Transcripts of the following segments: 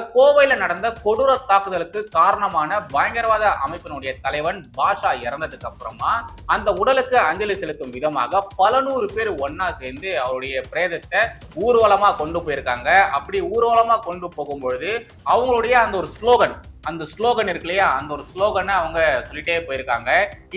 கோவையில நடந்த கொடூர தாக்குதலுக்கு காரணமான பயங்கரவாத அமைப்பினுடைய தலைவன் பாஷா இறந்ததுக்கு அப்புறமா அந்த உடலுக்கு அஞ்சலி செலுத்தும் விதமாக பல நூறு பேர் ஒன்னா சேர்ந்து அவருடைய பிரேதத்தை ஊர்வலமா கொண்டு போயிருக்காங்க. அப்படி ஊர்வலமா கொண்டு போகும்பொழுது அவங்களுடைய அந்த ஒரு ஸ்லோகன் அந்த ஸ்லோகன் இருக்கு இல்லையா? அந்த ஒரு ஸ்லோகனை அவங்க சொல்லிட்டே போயிருக்காங்க.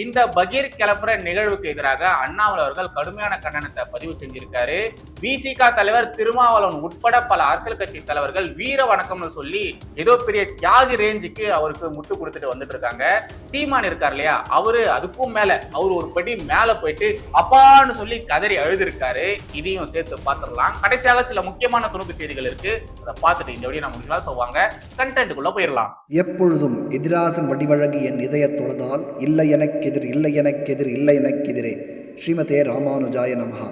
இந்த பகீர் கிளப்புற நிகழ்வுக்கு எதிராக அண்ணாமலை அவர்கள் கடுமையான கண்டனத்தை பதிவு செஞ்சிருக்காரு. விசிக தலைவர் திருமாவளவன் உட்பட பல அரசியல் கட்சி தலைவர்கள் வீர வணக்கம்னு சொல்லி ஏதோ பெரிய தியாகி ரேஞ்சுக்கு அவருக்கு முட்டு கொடுத்துட்டு வந்துட்டு இருக்காங்க. சீமான் இருக்கார் இல்லையா? அவரு அதுக்கும் மேல அவர் ஒரு படி மேல போயிட்டு அப்பான்னு சொல்லி கதறி அழுதுருக்காரு. இதையும் சேர்த்து பார்த்துடலாம். கடைசியாக சில முக்கியமான துணுக்கு செய்திகள் இருக்கு. அதை பார்த்துட்டு இந்த வீடியோ நம்ம முடிக்கலாம் சொல்லுவாங்க. கண்டென்ட்டுக்குள்ள போயிடலாம். எப்பொழுதும் எதிராசன் வடிவழகி என் இதய தொழுதால் இல்லை எனக்கெதிர் இல்லை எனக்கெதிர் இல்லை எனக்கெதிரே. ஸ்ரீமதே ராமானுஜாய நமஹா.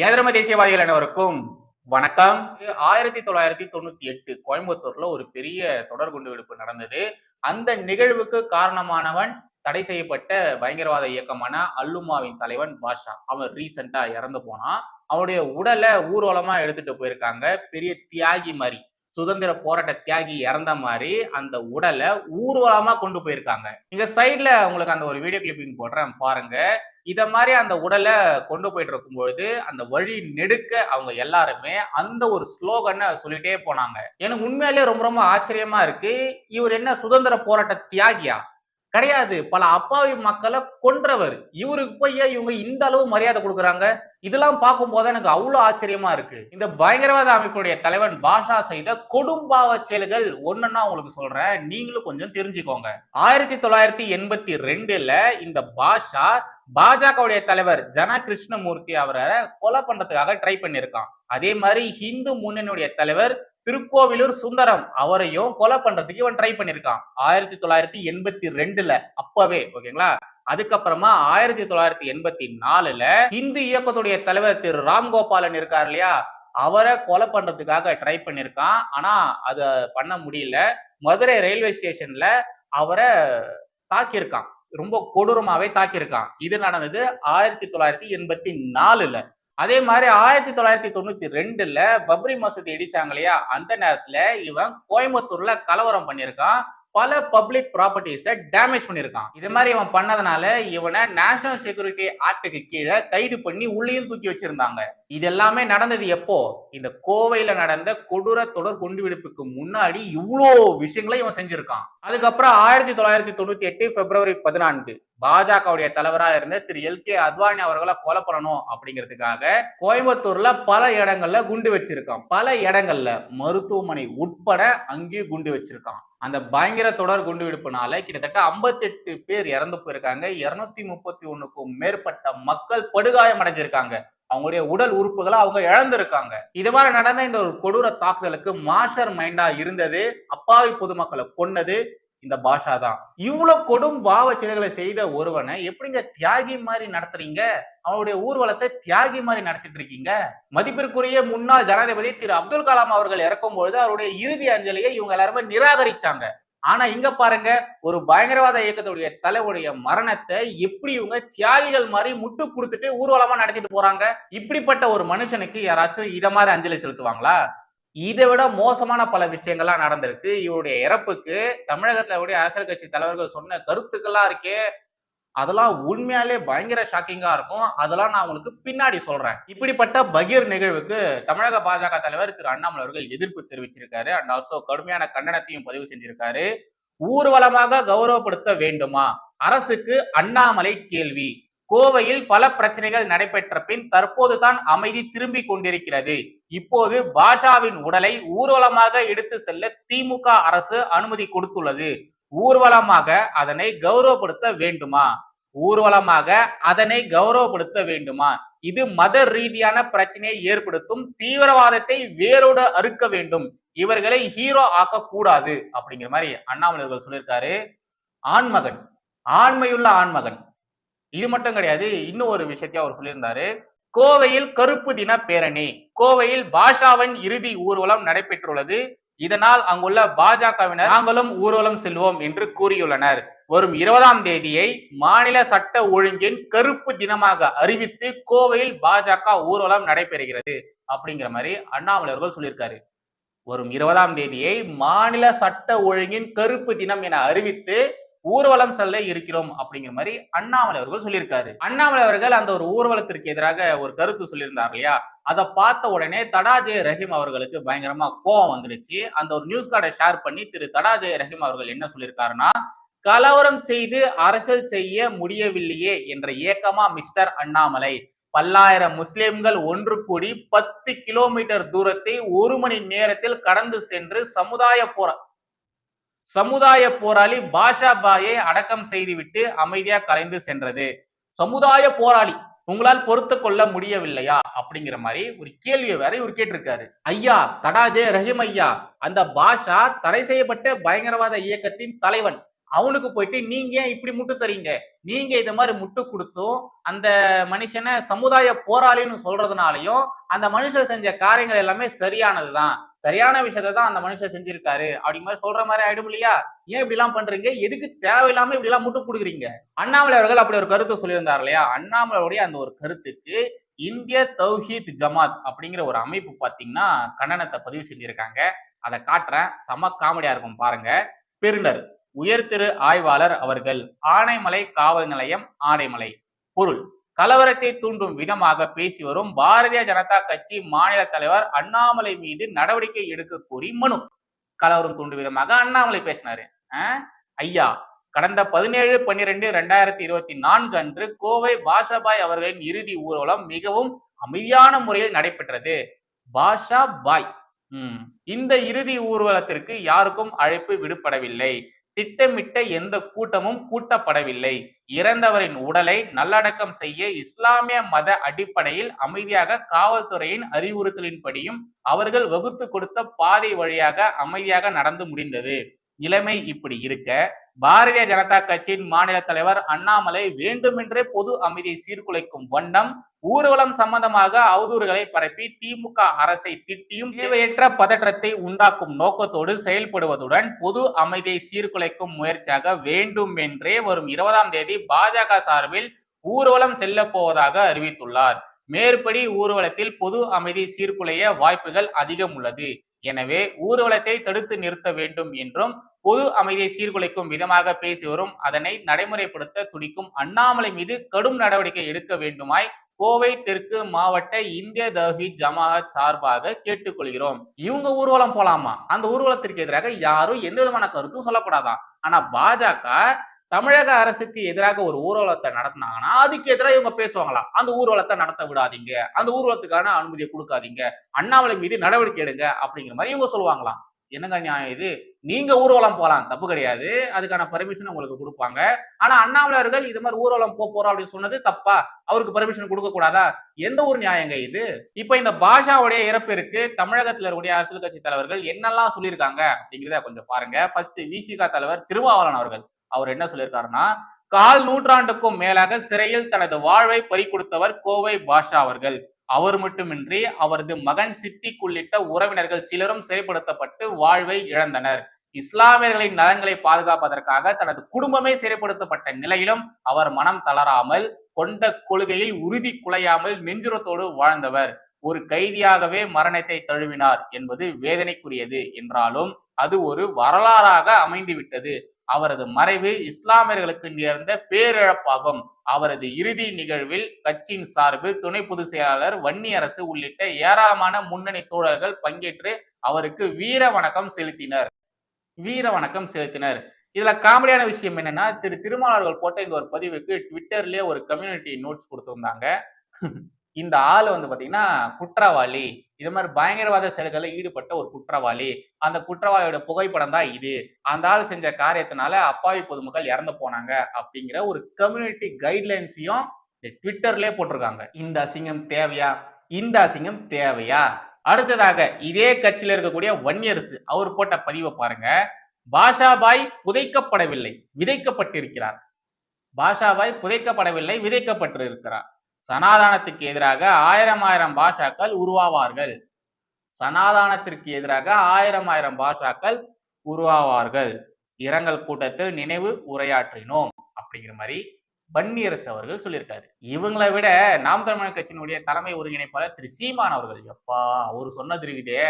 ஏதரம தேசியவாதிகள் அனைவருக்கும் வணக்கம். ஆயிரத்தி தொள்ளாயிரத்தி தொண்ணூத்தி எட்டு கோயம்புத்தூர்ல ஒரு பெரிய தொடர் குண்டுவெடிப்பு நடந்தது. அந்த நிகழ்வுக்கு காரணமானவன் தடை செய்யப்பட்ட பயங்கரவாத இயக்கமான அல்லுமாவின் தலைவன் பாஷா அவன் ரீசெண்டா இறந்து போனான். அவனுடைய உடலை ஊர்வலமா எடுத்துட்டு போயிருக்காங்க. பெரிய தியாகி மாதிரி. சுதந்திர போராட்ட தியாகி இறந்த மாதிரி அந்த உடலை ஊர்வலமா கொண்டு போயிருக்காங்க. இங்க சைட்ல உங்களுக்கு அந்த ஒரு வீடியோ கிளிப்பிங் போடுறேன் பாருங்க. இத மாதிரி அந்த உடலை கொண்டு போயிட்டு இருக்கும்பொழுது அந்த வழி நெடுக்க அவங்க எல்லாருமே அந்த ஒரு ஸ்லோகனை சொல்லிட்டே போனாங்க. எனக்கு உண்மையிலேயே ரொம்ப ரொம்ப ஆச்சரியமா இருக்கு. இவர் என்ன சுதந்திர போராட்ட தியாகியா? கிடையாது. பல அப்பாவி மக்களை கொன்றவர். இவருக்கு போய் இவங்க இந்த அளவு மரியாதை கொடுக்குறாங்க? இதெல்லாம் பார்க்கும்போது எனக்கு அவ்வளவு ஆச்சரியமா இருக்கு. இந்த பயங்கரவாத அமைப்புடைய தலைவன் பாஷா செய்த கொடும்பாவ செயல்கள் ஒண்ணுன்னா உங்களுக்கு சொல்றேன். நீங்களும் கொஞ்சம் தெரிஞ்சுக்கோங்க. ஆயிரத்தி தொள்ளாயிரத்தி எண்பத்தி ரெண்டுல இந்த பாஷா பாஜகவுடைய தலைவர் ஜன கிருஷ்ணமூர்த்தி அவரை கொலை பண்றதுக்காக ட்ரை பண்ணியிருக்கான். அதே மாதிரி ஹிந்து முன்னணியுடைய தலைவர் திருக்கோவிலூர் சுந்தரம் அவரையும் கொலை பண்றதுக்கு இவன் ட்ரை பண்ணியிருக்கான் ஆயிரத்தி தொள்ளாயிரத்தி எண்பத்தி ரெண்டுல அப்பவே ஓகேங்களா? அதுக்கப்புறமா ஆயிரத்தி தொள்ளாயிரத்தி எண்பத்தி நாலுல இந்து இயக்கத்துடைய தலைவர் திரு ராம்கோபாலன் இருக்கார் இல்லையா? அவரை கொலை பண்றதுக்காக ட்ரை பண்ணியிருக்கான் ஆனா அத பண்ண முடியல. மதுரை ரயில்வே ஸ்டேஷன்ல அவரை தாக்கியிருக்கான். ரொம்ப கொடூரமாவே தாக்கியிருக்கான். இது நடந்தது ஆயிரத்தி தொள்ளாயிரத்தி எண்பத்தி நாலுல. அதே மாதிரி ஆயிரத்தி தொள்ளாயிரத்தி தொண்ணூத்தி ரெண்டுல பப்ரி மசூதி இடிச்சாங்க இல்லையா அந்த நேரத்துல இவன் கோயம்புத்தூர்ல கலவரம் பண்ணியிருக்கான். பல பப்ளிக் ப்ராப்பர்ட்டிஸை டேமேஜ் பண்ணியிருக்கான். இது மாதிரி இவன் பண்ணதுனால இவனை நேஷனல் செக்யூரிட்டி ஆக்டுக்கு கீழே கைது பண்ணி உள்ளேயும் தூக்கி வச்சிருந்தாங்க. இது எல்லாமே நடந்தது எப்போ? இந்த கோவையில நடந்த கொடூர தொடர் குண்டுவெடிப்புக்கு முன்னாடி இவ்வளோ விஷயங்களை இவன் செஞ்சிருக்கான். அதுக்கப்புறம் ஆயிரத்தி தொள்ளாயிரத்தி தொண்ணூத்தி எட்டு பிப்ரவரி பதினான்கு பாஜகவுடைய தலைவராக இருந்த திரு எல் கே அத்வானி அவர்களை கொலை பண்ணணும் அப்படிங்கிறதுக்காக கோயம்புத்தூர்ல பல இடங்கள்ல குண்டு வச்சிருக்கான். பல இடங்கள்ல மருத்துவமனை உட்பட அங்கேயும் குண்டு வச்சிருக்கான். அந்த பயங்கர தொடர் குண்டு வெடிப்புனால கிட்டத்தட்ட 58 பேர் இறந்து போயிருக்காங்க. இருநூத்தி முப்பத்தி ஒண்ணுக்கும் மேற்பட்ட மக்கள் படுகாயம் அடைஞ்சிருக்காங்க. அவங்களுடைய உடல் உறுப்புகளை அவங்க இழந்திருக்காங்க. இது மாதிரி நடந்த இந்த ஒரு கொடூர தாக்குதலுக்கு மாஸ்டர் மைண்டா இருந்தது. அப்பாவி பொதுமக்களை கொன்னது. இந்த பாஷா தான். இவ்வளவு கொடும் பாவ செயல்களை செய்த ஒருவனை எப்படிங்க தியாகி மாதிரி நடத்துறீங்க? அவனுடைய ஊர்வலத்தை தியாகி மாதிரி நடத்திட்டு இருக்கீங்க? மதிப்பிற்குரிய முன்னாள் ஜனாதிபதி திரு அப்துல் கலாம் அவர்கள் இறக்கும் பொழுது அவருடைய இறுதி அஞ்சலியை இவங்க எல்லாருமே நிராகரிச்சாங்க. ஆனா இங்க பாருங்க ஒரு பயங்கரவாத இயக்கத்துடைய தலைவருடைய மரணத்தை எப்படி இவங்க தியாகிகள் மாதிரி முட்டு கொடுத்துட்டு ஊர்வலமா நடத்திட்டு போறாங்க? இப்படிப்பட்ட ஒரு மனுஷனுக்கு யாராச்சும் இத மாதிரி அஞ்சலி செலுத்துவாங்களா? இதை விட மோசமான பல விஷயங்கள்லாம் நடந்திருக்கு. இவருடைய இறப்புக்கு தமிழகத்துல உடைய அரசியல் கட்சி தலைவர்கள் சொன்ன கருத்துக்கள்லாம் இருக்கே. அதெல்லாம் உண்மையாலே பயங்கர ஷாக்கிங்கா இருக்கும். அதெல்லாம் நான் உங்களுக்கு பின்னாடி சொல்றேன். இப்படிப்பட்ட பகீர் நிகழ்வுக்கு தமிழக பாஜக தலைவர் திரு அண்ணாமலை அவர்கள் எதிர்ப்பு தெரிவிச்சிருக்காரு. அண்ட் ஆல்சோ கடுமையான கண்டனத்தையும் பதிவு செஞ்சிருக்காரு. ஊர்வலமாக கௌரவப்படுத்த வேண்டுமா? அரசுக்கு அண்ணாமலை கேள்வி. கோவையில் பல பிரச்சனைகள் நடைபெற்ற பின் தற்போதுதான் அமைதி திரும்பி கொண்டிருக்கிறது. இப்போது பாஷாவின் உடலை ஊர்வலமாக எடுத்து செல்ல திமுக அரசு அனுமதி கொடுத்துள்ளது. ஊர்வலமாக அதனை கௌரவப்படுத்த வேண்டுமா? ஊர்வலமாக அதனை கௌரவப்படுத்த வேண்டுமா? இது மத ரீதியான பிரச்சனையை ஏற்படுத்தும் தீவிரவாதத்தை வேரோடு அறுக்க வேண்டும். இவர்களை ஹீரோ ஆக்க கூடாது அப்படிங்கிற மாதிரி அண்ணாமலை அவர்கள் சொல்லியிருக்காரு. ஆண்மகன் ஆண்மையுள்ள ஆண்மகன். இது மட்டும் கிடையாது இன்னும் ஒரு விஷயத்தையும் அவர் சொல்லியிருந்தாரு. கோவையில் கருப்பு தின பேரணி. கோவையில் பாஷாவின் இறுதி ஊர்வலம் நடைபெற்றுள்ளது. இதனால் அங்குள்ள பாஜகவினர் நாங்களும் ஊர்வலம் செல்வோம் என்று கூறியுள்ளனர். வரும் இருபதாம் தேதியை மாநில சட்ட ஒழுங்கின் கருப்பு தினமாக அறிவித்து கோவையில் பாஜக ஊர்வலம் நடைபெறுகிறது அப்படிங்கிற மாதிரி அண்ணாமலைவர்கள் சொல்லியிருக்காரு. வரும் இருபதாம் தேதியை மாநில சட்ட ஒழுங்கின் கருப்பு தினம் என அறிவித்து ஊர்வலம் செல்ல இருக்கிறோம் அப்படிங்கிற மாதிரி அண்ணாமலை அவர்கள் சொல்லியிருக்காரு. அண்ணாமலை அவர்கள் அந்த ஒரு ஊர்வலத்திற்கு எதிராக ஒரு கருத்து சொல்லியிருந்தார் இல்லையா? அதை பார்த்த உடனே தடாஜய ரஹீம் அவர்களுக்கு பயங்கரமா கோவம் வந்துருச்சு அந்த ஒரு நியூஸ் கார்டை ஷேர் பண்ணி திரு தடாஜய ரஹீம் அவர்கள் என்ன சொல்லியிருக்காருன்னா கலவரம் செய்து அரசியல் செய்ய முடியவில்லையே என்ற ஏக்கமா மிஸ்டர் அண்ணாமலை பல்லாயிரம் முஸ்லிம்கள் ஒன்று கூடி பத்து கிலோமீட்டர் தூரத்தை ஒரு மணி நேரத்தில் கடந்து சென்று சமுதாய போரா சமுதாய போராளி பாஷா பாயை அடக்கம் செய்துவிட்டு அமைதியா கலைந்து சென்றது. சமுதாய போராளி உங்களால் பொறுத்து கொள்ள முடியவில்லையா? அப்படிங்கிற மாதிரி ஒரு கேள்வியை வேற இவர் கேட்டிருக்காரு. ஐயா தடாஜே ரஹிம் ஐயா அந்த பாஷா தடை செய்யப்பட்ட பயங்கரவாத இயக்கத்தின் தலைவன். அவனுக்கு போயிட்டு நீங்க ஏன் இப்படி முட்டு தரீங்க நீங்க இந்த மாதிரி முட்டு கொடுத்தும் அந்த மனுஷனை சமுதாய போராளின்னு சொல்றதுனாலையும் அந்த மனுஷன் செஞ்ச காரியங்கள் எல்லாமே சரியானதுதான். சரியான விஷயத்தை தான் அந்த மனுஷன் செஞ்சிருக்காரு. அப்படி மாதிரி சொல்ற மாதிரி ஆயிடும் இல்லையா? ஏன் இப்படி எல்லாம் பண்றீங்க? எதுக்கு தேவையில்லாம இப்படி எல்லாம் முட்டு கொடுக்குறீங்க அண்ணாமலை அவர்கள் அப்படி ஒரு கருத்தை சொல்லியிருந்தார் இல்லையா? அண்ணாமலையுடைய அந்த ஒரு கருத்துக்கு இந்திய தௌஹீத் ஜமாத் அப்படிங்கிற ஒரு அமைப்பு பாத்தீங்கன்னா கண்டனத்தை பதிவு செஞ்சிருக்காங்க. அதை காட்டுறேன். செம காமெடியா இருக்கும் பாருங்க. பெருண்டர் உயர்திரு ஆய்வாளர் அவர்கள் ஆனைமலை காவல் நிலையம் ஆனைமலை. பொருள் கலவரத்தை தூண்டும் விதமாக பேசி வரும் பாரதிய ஜனதா கட்சி மாநில தலைவர் அண்ணாமலை மீது நடவடிக்கை எடுக்க கோரி மனு. கலவரம் தூண்டும் விதமாக அண்ணாமலை பேசினாரு. ஆஹ் ஐயா கடந்த பதினேழு பன்னிரெண்டு ரெண்டாயிரத்தி இருபத்தி நான்கு அன்று கோவை பாஷாபாய் அவர்களின் இறுதி ஊர்வலம் மிகவும் அமைதியான முறையில் நடைபெற்றது. பாஷா பாய் உம் இந்த இறுதி ஊர்வலத்திற்கு யாருக்கும் அழைப்பு விடுபடவில்லை. திட்டமிட்ட எந்த கூட்டமும் கூட்டப்படவில்லை. இறந்தவரின் உடலை நல்லடக்கம் செய்ய இஸ்லாமிய மத அடிப்படையில் அமைதியாக காவல்துறையின் அறிவுறுத்தலின்படியும் அவர்கள் வகுத்து கொடுத்த பாதை வழியாக அமைதியாக நடந்து முடிந்தது. நிலைமை இப்படி இருக்க பாரதிய ஜனதா கட்சியின் மாநில தலைவர் அண்ணாமலை வேண்டுமென்றே பொது அமைதியை சீர்குலைக்கும் வண்ணம் ஊர்வலம் சம்பந்தமாக அவதூறுகளை பரப்பி திமுக அரசை திட்டியும் தேவையற்ற பதற்றத்தை உண்டாக்கும் நோக்கத்தோடு செயல்படுவதுடன் பொது அமைதியை சீர்குலைக்கும் முயற்சியாக வேண்டுமென்றே வரும் இருபதாம் தேதி பாஜக சார்பில் ஊர்வலம் செல்ல போவதாக அறிவித்துள்ளார். மேற்படி ஊர்வலத்தில் பொது அமைதி சீர்குலைய வாய்ப்புகள் அதிகம் உள்ளது. எனவே ஊர்வலத்தை தடுத்து நிறுத்த வேண்டும் என்றும் பொது அமைதியை சீர்குலைக்கும் விதமாக பேசி வரும். அதனை நடைமுறைப்படுத்த துடிக்கும் அண்ணாமலை மீது கடும் நடவடிக்கை எடுக்க வேண்டுமாய் கோவை தெற்கு மாவட்ட இந்திய தஹீத் ஜமாஅத் சார்பாக கேட்டுக்கொள்கிறோம். இவங்க ஊர்வலம் போலாமா? அந்த ஊர்வலத்திற்கு எதிராக யாரும் எந்த விதமான கருத்தும் சொல்லக்கூடாதான் ஆனா பாஜக தமிழக அரசுக்கு எதிராக ஒரு ஊர்வலத்தை நடத்தினாங்கன்னா அதுக்கு எதிராக இவங்க பேசுவாங்களாம் அந்த ஊர்வலத்தை நடத்த விடாதீங்க. அந்த ஊர்வலத்துக்கான அனுமதியை கொடுக்காதீங்க. அண்ணாமலை மீது நடவடிக்கை எடுங்க அப்படிங்கிற மாதிரி இவங்க சொல்லுவாங்களாம். என்னங்க நியாயம் இது? நீங்க ஊர்வலம் போகலாம் தப்பு கிடையாது. அதுக்கான பர்மிஷன் உங்களுக்கு கொடுப்பாங்க. ஆனா அண்ணாமலை அவர்கள் இது மாதிரி ஊர்வலம் போக போறோம் அப்படின்னு சொன்னது தப்பா? அவருக்கு பர்மிஷன் கொடுக்க கூடாதா? எந்த ஒரு நியாயங்க இது? இப்ப இந்த பாஷாவுடைய இறப்பிற்கு தமிழகத்துல இருக்கக்கூடிய அரசியல் கட்சி தலைவர்கள் என்னெல்லாம் சொல்லியிருக்காங்க அப்படிங்கிறத கொஞ்சம் பாருங்க. ஃபர்ஸ்ட் விசிகா தலைவர் திருவாவளன் அவர்கள். அவர் என்ன சொல்லியிருக்காருன்னா கால் நூற்றாண்டுக்கும் மேலாக சிறையில் தனது வாழ்வை பறிகொடுத்தவர் கோவை பாஷா அவர்கள். அவர் மட்டுமின்றி அவரது மகன் சித்திக் உள்ளிட்ட உறவினர்கள் சிலரும் சிறைப்படுத்தப்பட்டு வாழ்வை இழந்தனர். இஸ்லாமியர்களின் நலன்களை பாதுகாப்பதற்காக தனது குடும்பமே சிறைப்படுத்தப்பட்ட நிலையிலும் அவர் மனம் தளராமல் கொண்ட கொள்கையில் உறுதி குலையாமல் நெஞ்சுரத்தோடு வாழ்ந்தவர். ஒரு கைதியாகவே மரணத்தை தழுவினார் என்பது வேதனைக்குரியது என்றாலும் அது ஒரு வரலாறாக அமைந்துவிட்டது. அவரது மறைவு இஸ்லாமியர்களுக்கு நேர்ந்த பேரிழப்பாகும். அவரது இறுதி நிகழ்வில் கட்சியின் சார்பில் துணை பொதுச் செயலாளர் வன்னியரசு உள்ளிட்ட ஏராளமான முன்னணி தோழர்கள் பங்கேற்று அவருக்கு வீர வணக்கம் செலுத்தினர். வீர வணக்கம் செலுத்தினர். இதுல காமெடியான விஷயம் என்னன்னா திரு திருமாவளவர்கள் போட்ட இந்த ஒரு பதிவுக்கு ட்விட்டர்லயே ஒரு கம்யூனிட்டி நோட்ஸ் கொடுத்துருந்தாங்க. இந்த ஆள் வந்து பாத்தீங்கன்னா குற்றவாளி. இது மாதிரி பயங்கரவாத செயல்களில் ஈடுபட்ட ஒரு குற்றவாளி. அந்த குற்றவாளியோட புகைப்படம் தான் இது. அந்த ஆள் செஞ்ச காரியத்தினால அப்பாவி பொதுமக்கள் இறந்து போனாங்க அப்படிங்கிற ஒரு கம்யூனிட்டி கைட்லைன்ஸையும் ட்விட்டர்லயே போட்டிருக்காங்க. இந்த அசிங்கம் தேவையா? இந்த அசிங்கம் தேவையா? அடுத்ததாக இதே கட்சியில இருக்கக்கூடிய வன்னியரசு அவர் போட்ட பதிவை பாருங்க. பாஷாபாய் புதைக்கப்படவில்லை விதைக்கப்பட்டிருக்கிறார். பாஷாபாய் புதைக்கப்படவில்லை விதைக்கப்பட்டிருக்கிறார். சனாதானத்துக்கு எதிராக ஆயிரம் ஆயிரம் பாஷாக்கள் உருவாவார்கள். சனாதானத்திற்கு எதிராக ஆயிரம் ஆயிரம் பாஷாக்கள் உருவாவார்கள். இரங்கல் கூட்டத்தில் நினைவு உரையாற்றினோம் அப்படிங்கிற மாதிரி வன்னியரசு அவர்கள் சொல்லியிருக்காரு. இவங்களை விட நாம் தமிழர் கட்சியினுடைய தலைமை ஒருங்கிணைப்பாளர் திரு சீமான் அவர்கள். எப்பா அவர் சொன்னது இருக்குதே.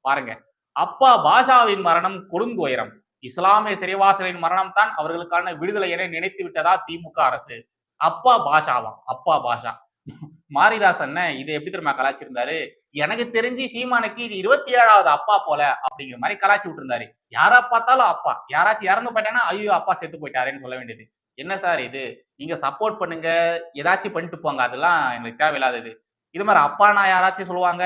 பாருங்க. அப்பா பாஷாவின் மரணம் கொடுந்துயரம் இஸ்லாமிய சிறைவாசலின் மரணம் தான் அவர்களுக்கான விடுதலை என நினைத்து விட்டதா திமுக அரசு. அப்பா பாஷாவா அப்பா பாஷா. மாரிதாசன் இது இதை எப்படி தெரியுமா கலாச்சிருந்தாரு எனக்கு தெரிஞ்சு சீமானுக்கு இது இருபத்தி ஏழாவது அப்பா போல அப்படிங்கிற மாதிரி கலாச்சி விட்டுருந்தாரு. யாரா பார்த்தாலும் அப்பா. யாராச்சும் இறந்து போயிட்டானா ஐயோ அப்பா செத்து போயிட்டாருன்னு சொல்ல வேண்டியது. என்ன சார் இது? நீங்க சப்போர்ட் பண்ணுங்க. ஏதாச்சும் பண்ணிட்டு போங்க. அதெல்லாம் எனக்கு தேவையில்லாதது. இது மாதிரி அப்பா நான் யாராச்சும் சொல்லுவாங்க?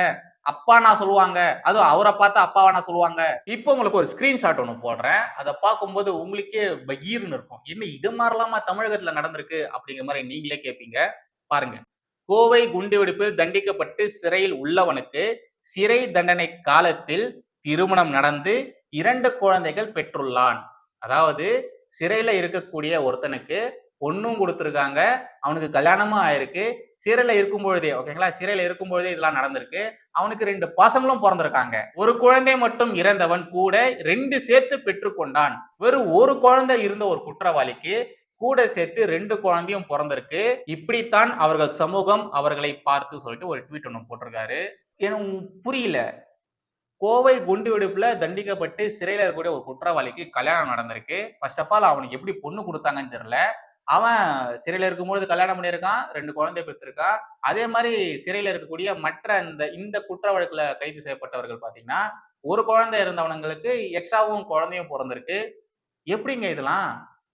அப்பா நான் சொல்லுவாங்க. அதுவும் அவரை பார்த்து அப்பாவை நான் சொல்லுவாங்க. இப்போ உங்களுக்கு ஒரு ஸ்கிரீன்ஷாட் ஒன்று போடுறேன். அதை பார்க்கும்போது உங்களுக்கே பகீர்னு இருக்கும். என்ன இது மாதிரிலாமா தமிழகத்துல நடந்திருக்கு அப்படிங்கிற மாதிரி நீங்களே கேட்பீங்க பாருங்க. கோவை குண்டுவெடிப்பில் தண்டிக்கப்பட்டு சிறையில் உள்ளவனுக்கு சிறை தண்டனை காலத்தில் திருமணம் நடந்து இரண்டு குழந்தைகள் பெற்றுள்ளான். அதாவது சிறையில இருக்கக்கூடிய ஒருத்தனுக்கு பொண்ணும் கொடுத்துருக்காங்க. அவனுக்கு கல்யாணமும் ஆயிருக்கு. சிறையில் இருக்கும் பொழுதே ஓகேங்களா? சிறையில் இருக்கும் பொழுதே இதெல்லாம் நடந்திருக்கு. அவனுக்கு ரெண்டு பசங்களும் பிறந்திருக்காங்க. ஒரு குழந்தை மட்டும் இறந்தவன் கூட ரெண்டு சேர்த்து பெற்றுக்கொண்டான் வெறும் ஒரு குழந்தை இருந்த ஒரு குற்றவாளிக்கு கூட சேர்த்து ரெண்டு குழந்தையும் பிறந்திருக்கு. இப்படித்தான் அவர்கள் சமூகம் அவர்களை பார்த்து சொல்லிட்டு ஒரு ட்வீட் ஒன்று போட்டிருக்காரு. எனக்கு புரியல. கோவை குண்டு வெடிப்புல தண்டிக்கப்பட்டு சிறையில் இருக்கக்கூடிய ஒரு குற்றவாளிக்கு கல்யாணம் நடந்திருக்கு. ஃபர்ஸ்ட் ஆஃப் ஆல் அவனுக்கு எப்படி பொண்ணு கொடுத்தாங்கன்னு தெரியல. அவன் சிறையில் இருக்கும்பொழுது கல்யாணம் பண்ணியிருக்கான் ரெண்டு குழந்தை பெற்றிருக்கான் அதே மாதிரி சிறையில் இருக்கக்கூடிய மற்ற இந்த இந்த குற்ற வழக்குல கைது செய்யப்பட்டவர்கள் பார்த்தீங்கன்னா ஒரு குழந்தை இருந்தவனுங்களுக்கு எக்ஸ்ட்ராவும் குழந்தையும் பிறந்திருக்கு. எப்படிங்க இதெல்லாம்?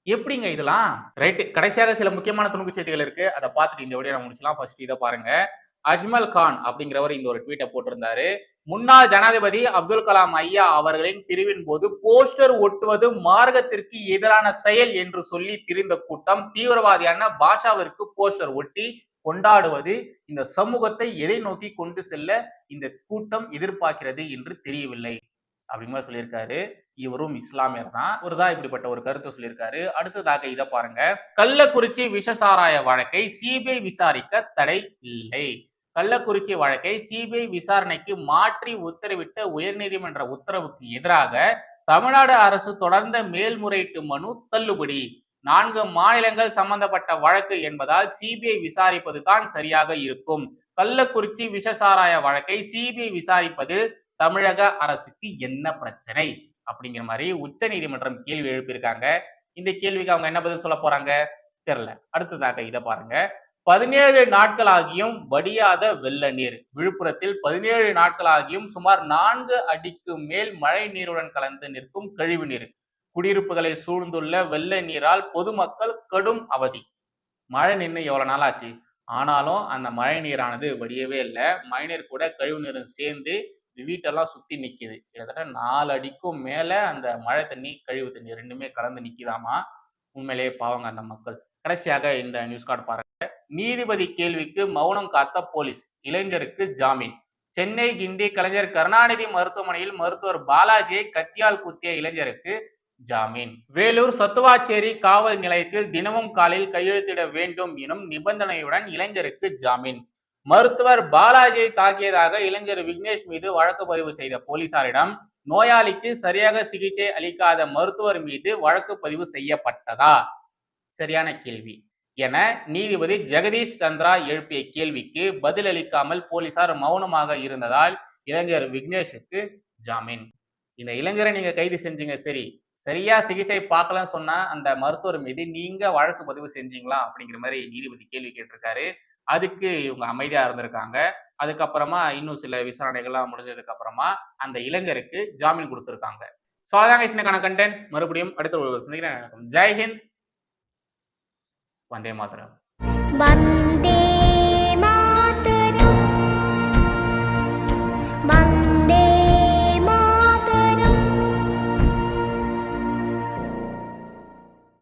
எப்படிங்க இதெல்லாம்? ரைட்டு கடைசியாக சில முக்கியமான துணுக்கு செய்திகள் இருக்கு. அதை பார்த்துட்டு இந்த வீடியோ முடிச்சலாம் ஃபர்ஸ்ட் இதை பாருங்க. அஜ்மல் கான் அப்படிங்கிறவர் இந்த ஒரு ட்வீட்டை போட்டிருந்தாரு. முன்னாள் ஜனாதிபதி அப்துல் கலாம் ஐயா அவர்களின் பிரிவின் போது போஸ்டர் ஒட்டுவது மார்க்கத்திற்கு எதிரான செயல் என்று சொல்லி திரிந்த கூட்டம் தீவிரவாதியான பாஷாவிற்கு போஸ்டர் ஒட்டி கொண்டாடுவது இந்த சமூகத்தை எதை நோக்கி கொண்டு செல்ல இந்த கூட்டம் எதிர்பார்க்கிறது என்று தெரியவில்லை. அப்படிங்கிற சொல்லியிருக்காரு. இவரும் இஸ்லாமியர் தான். ஒரு தான் இப்படிப்பட்ட ஒரு கருத்தை சொல்லியிருக்காரு. அடுத்ததாக இதை பாருங்க. கள்ளக்குறிச்சி விஷசாராய வழக்கை சிபிஐ விசாரிக்க தடை இல்லை. கள்ளக்குறிச்சி வழக்கை சிபிஐ விசாரணைக்கு மாற்றி உத்தரவிட்ட உயர்நீதிமன்ற உத்தரவுக்கு எதிராக தமிழ்நாடு அரசு தொடர்ந்த மேல்முறையீட்டு மனு தள்ளுபடி. நான்கு மாநிலங்கள் சம்பந்தப்பட்ட வழக்கு என்பதால் சிபிஐ விசாரிப்பது தான் சரியாக இருக்கும். கள்ளக்குறிச்சி விஷசாராய வழக்கை சிபிஐ விசாரிப்பதில் தமிழக அரசுக்கு என்ன பிரச்சனை? அப்படிங்கிற மாதிரி உச்ச நீதிமன்றம் கேள்வி எழுப்பியிருக்காங்க. இந்த கேள்விக்கு அவங்க என்ன பதில் சொல்ல போறாங்க? தெரியல. அடுத்ததாக இதை பாருங்க. பதினேழு நாட்களாகியும் வடியாத வெள்ள நீர் விழுப்புரத்தில் பதினேழு நாட்களாகியும் சுமார் நான்கு அடிக்கு மேல் மழை நீருடன் கலந்து நிற்கும் கழிவு நீர். குடியிருப்புகளை சூழ்ந்துள்ள வெள்ள நீரால் பொதுமக்கள் கடும் அவதி. மழை நின்று எவ்வளவு நாள் ஆச்சு ஆனாலும் அந்த மழை நீரானது வடியவே இல்லை. மழைநீர் கூட கழிவு நீரும் சேர்ந்து வீட்டெல்லாம் சுத்தி நிக்குது. கிட்டத்தட்ட நாலு அடிக்கும் மேல அந்த மழை தண்ணி கழிவு தண்ணி ரெண்டுமே கலந்து நிக்குதாமா? உண்மையிலேயே பாவங்க அந்த மக்கள். கடைசியாக இந்த நியூஸ் கார்டு பாருங்க. நீதிபதி கேள்விக்கு மௌனம் காத்த போலீஸ் இளைஞருக்கு ஜாமீன். சென்னை கிண்டி கலைஞர் கருணாநிதி மருத்துவமனையில் மருத்துவர் பாலாஜியை கத்தியால் குத்திய இளைஞருக்கு ஜாமீன். வேலூர் சத்துவாச்சேரி காவல் நிலையத்தில் தினமும் காலையில் கையெழுத்திட வேண்டும் எனும் நிபந்தனையுடன் இளைஞருக்கு ஜாமீன். மருத்துவர் பாலாஜியை தாக்கியதாக இளைஞர் விக்னேஷ் மீது வழக்கு பதிவு செய்த போலீசாரிடம் நோயாளிக்கு சரியாக சிகிச்சை அளிக்காத மருத்துவர் மீது வழக்கு பதிவு செய்யப்பட்டதா? சரியான கேள்வி. என நீதிபதி ஜெகதீஷ் சந்திரா எழுப்பிய கேள்விக்கு பதிலளிக்காமல் போலீசார் மௌனமாக இருந்ததால் இளைஞர் விக்னேஷுக்கு ஜாமீன். இந்த இளைஞரை நீங்க கைது செஞ்சீங்க சரி. சரியா சிகிச்சை பார்க்கலன்னு சொன்னா அந்த மருத்துவர் மீது நீங்க வழக்கு பதிவு செஞ்சீங்களா அப்படிங்கிற மாதிரி நீதிபதி கேள்வி கேட்டிருக்காரு. அதுக்கு இவங்க அமைதியா இருந்திருக்காங்க. அதுக்கப்புறமா இன்னும் சில விசாரணைகள்லாம் முடிஞ்சதுக்கு அப்புறமா அந்த இளைஞருக்கு ஜாமீன் கொடுத்துருக்காங்க. ஸோ அதான் சின்னக்கான கண்டென்ட் மறுபடியும் அடுத்த ஒரு சந்திக்கிறேன் ஜெய்ஹிந்த் वंदे मातरम। वंदे